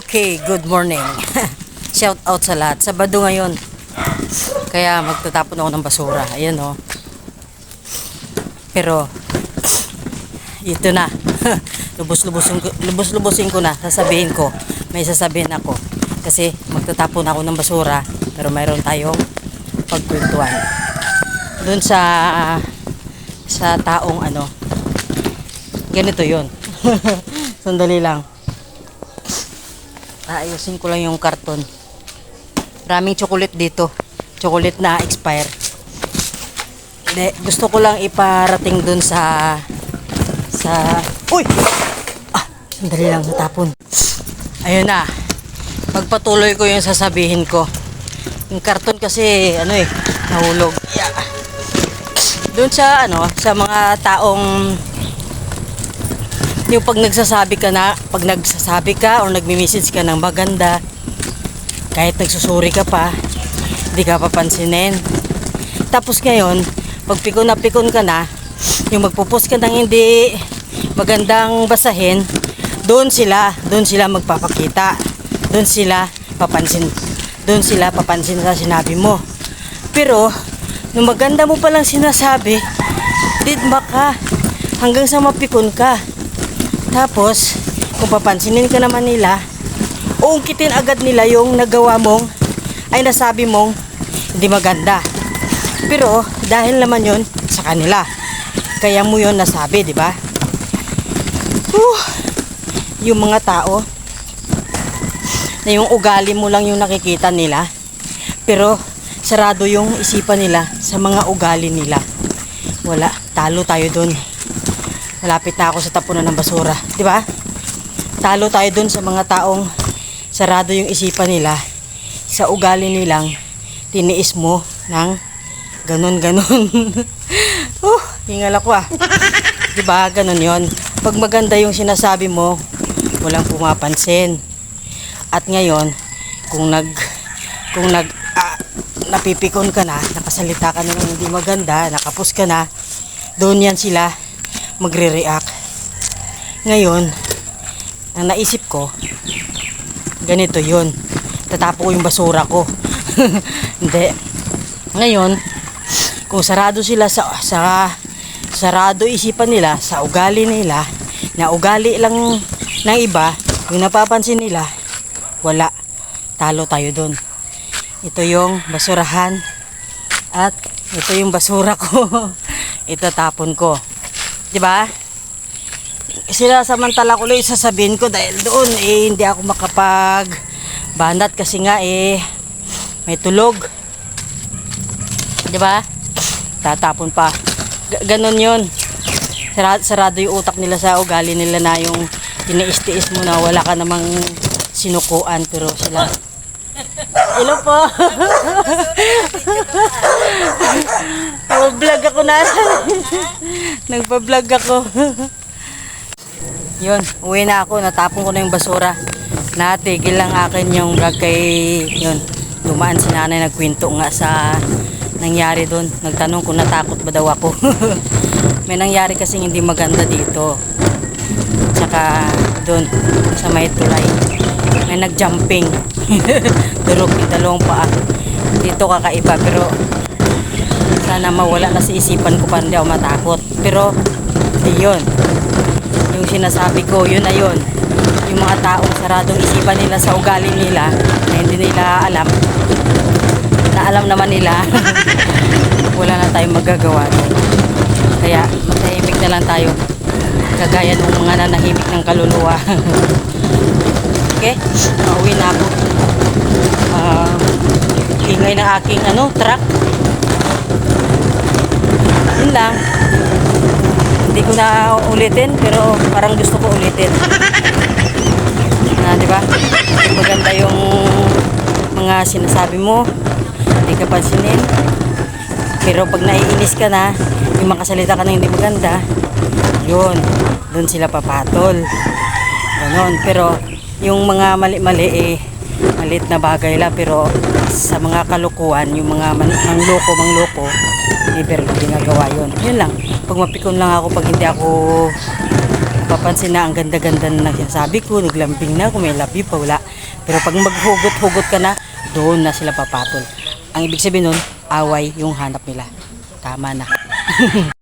Okay, good morning. Shout out sa lahat. Sabado ngayon. Kaya magtatapon ako ng basura. Ayan oh. Pero ito na. Lubos-lubosin ko, lubos-lubosin na. Sasabihin ko. May sasabihin ako. Kasi magtatapon ako ng basura. Pero mayroon tayong pagkwentuhan. Doon sa sa taong ano. Ganito 'yon. Sandali lang. Aayusin ko lang yung karton. Maraming chocolate dito. Chocolate na expire. Hindi, gusto ko lang iparating dun sa sa Uy! Ah, sandali lang natapon. Ayun na. Pagpatuloy ko yung sasabihin ko. Yung karton kasi ano eh, nahulog. Yeah. Doon sa ano, sa mga taong yung pag nagsasabi ka na, pag nagsasabi ka or nagmi-message ka ng maganda, kahit nagsusuri ka pa, hindi ka papansinin. Tapos ngayon, pag pikon na pikon ka na, yung magpo-post ka ng hindi magandang basahin, doon sila, doon sila magpapakita. Doon sila papansin. Doon sila papansin sa sinabi mo. Pero, nung maganda mo palang sinasabi, didma ka. Hanggang sa mapikon ka. Tapos, kung papansinin ka naman nila, uungkitin agad nila yung nagawa mong ay nasabi mong hindi maganda. Pero, dahil naman yon sa kanila. Kaya mo yon nasabi, di ba? Whew. Yung mga tao, na yung ugali mo lang yung nakikita nila, pero sarado yung isipan nila sa mga ugali nila. Wala, talo tayo dun. Malapit na ako sa tapunan ng basura. Di ba? Talo tayo dun sa mga taong sarado yung isipan nila sa ugali nilang tiniis mo ng ganun-ganun. uh, hingal ako ah. Di ba? Ganun yon. Pag maganda yung sinasabi mo, walang pumapansin. At ngayon, kung nag kung nag ah, napipikon ka na, nakasalita ka na ng hindi maganda, nakapos ka na, doon yan sila magre-react. Ngayon, ang naisip ko, ganito yun. Tatapo ko yung basura ko. Hindi. Ngayon, kung sarado sila sa, sa sarado isipan nila sa ugali nila, na ugali lang ng iba, yung napapansin nila, wala. Talo tayo doon. Ito yung basurahan at ito yung basura ko. Itatapon ko. 'Di ba? Sila samantala ko lang sasabihin ko dahil doon eh hindi ako makapag banat kasi nga eh may tulog. 'Di ba? Tatapon pa. G- ganon 'yon. Sarado, sarado yung utak nila sa ugali nila na yung tiniis-tiis mo na wala ka namang sinukuan pero sila Hello po. Nagpa-vlog ako na. Nagpa-vlog ako. Yun, uwi na ako. Natapon ko na yung basura. Natigil lang akin yung vlog kay yun. Dumaan si nanay nagkwento nga sa nangyari doon. Nagtanong kung natakot ba daw ako. May nangyari kasing hindi maganda dito. Tsaka doon sa may tulay. May nag-jumping. Yung dalawang paa. Dito kakaiba pero sana mawala na sa isipan ko pa hindi ako matakot. Pero yun. Yung sinasabi ko, yun na yun. Yung mga taong saradong isipan nila sa ugali nila na hindi nila alam na alam naman nila wala na tayong magagawa. Kaya matahimik na lang tayo kagaya ng mga nanahimik ng kaluluwa. okay? Pauwi na ako. Ah, ingay ng aking ano, truck. Yun lang. Hindi ko na ulitin pero parang gusto ko ulitin. Na, di ba? Maganda yung mga sinasabi mo. Hindi ka pansinin. Pero pag naiinis ka na, yung makasalita ka na hindi maganda, yun, doon sila papatol. Ganon. Pero yung mga mali-mali eh, malit na bagay lang. Pero sa mga kalukuhan, yung mga man- mangloko, mangloko, pero ginagawa yun. Yun lang. Pag mapikon lang ako, pag hindi ako napapansin na ang ganda-ganda na sinasabi ko, naglambing na, kung may you pa, wala. Pero pag maghugot-hugot ka na, doon na sila papatol. Ang ibig sabihin nun, away yung hanap nila. Tama na.